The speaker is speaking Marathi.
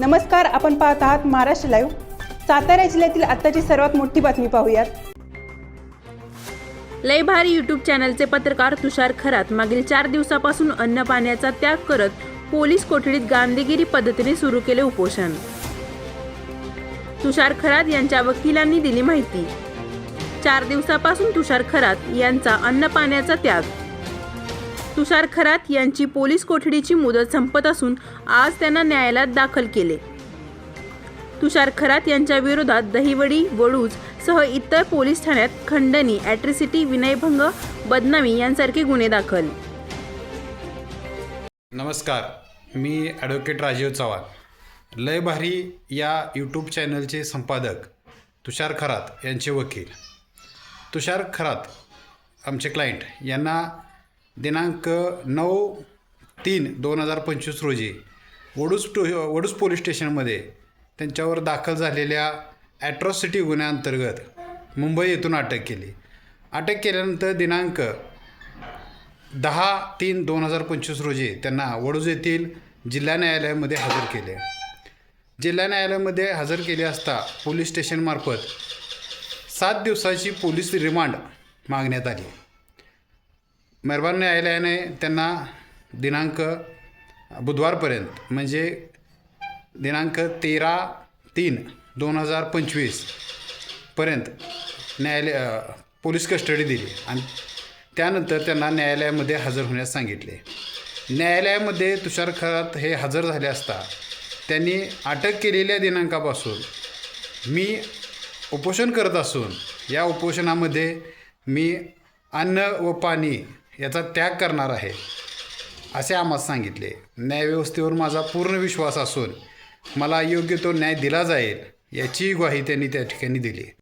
नमस्कार आपण पाहत आहात महाराष्ट्र लाईव्ह सातारा जिल्ह्यातील आत्ताची सर्वात मोठी बातमी पाहूयात. लय भारी यूट्यूब चॅनलचे पत्रकार तुषार खरात मागील चार दिवसापासून अन्न पाण्याचा त्याग करत पोलीस कोठडीत गांधीगिरी पद्धतीने सुरू केले उपोषण. तुषार खरात यांच्या वकिलांनी दिली माहिती. चार दिवसापासून तुषार खरात यांचा अन्न पाण्याचा त्याग. तुषार खरात यांची पोलीस कोठडीची मुदत संपत असून आज त्यांना न्यायालयात दाखल केले. तुषार खरात यांच्या विरोधात दहिवडी वडूज सह इतर पोलीस ठाण्यात खंडणी ॲट्रिसिटी विनयभंग बदनामी यांसारखे गुन्हे दाखल. नमस्कार मी ॲडव्होकेट राजीव चव्हाण. लय भारी या यूट्यूब चॅनलचे संपादक तुषार खरात यांचे वकील. तुषार खरात आमचे क्लायंट यांना दिनांक नऊ तीन दोन हजार पंचवीस रोजी वडूस टो वडूस पोलीस स्टेशनमध्ये त्यांच्यावर दाखल झालेल्या ॲट्रॉसिटी गुन्ह्याअंतर्गत मुंबई येथून अटक केली. अटक केल्यानंतर दिनांक दहा तीन दोन हजार पंचवीस रोजी त्यांना वडूज येथील जिल्हा न्यायालयामध्ये हजर केले. जिल्हा न्यायालयामध्ये हजर केले असता पोलीस स्टेशनमार्फत सात दिवसाची पोलीस रिमांड मागण्यात आली. मेहरबान न्यायालयाने त्यांना दिनांक बुधवारपर्यंत म्हणजे दिनांक तेरा तीन दोन हजार पंचवीसपर्यंत न्यायालय पोलीस कस्टडी दिली आणि त्यानंतर त्यांना न्यायालयामध्ये हजर होण्यास सांगितले. न्यायालयामध्ये तुषार खरात हे हजर झाले असता त्यांनी अटक केलेल्या दिनांकापासून मी उपोषण करत असून या उपोषणामध्ये मी अन्न व पाणी याचा त्याग करणार आहे. असे आम्हाला सांगितले. न्यायव्यवस्थेवर माझा पूर्ण विश्वास असून मला योग्य तो न्याय दिला जाईल याची ग्वाही त्यांनी त्या ठिकाणी दिली.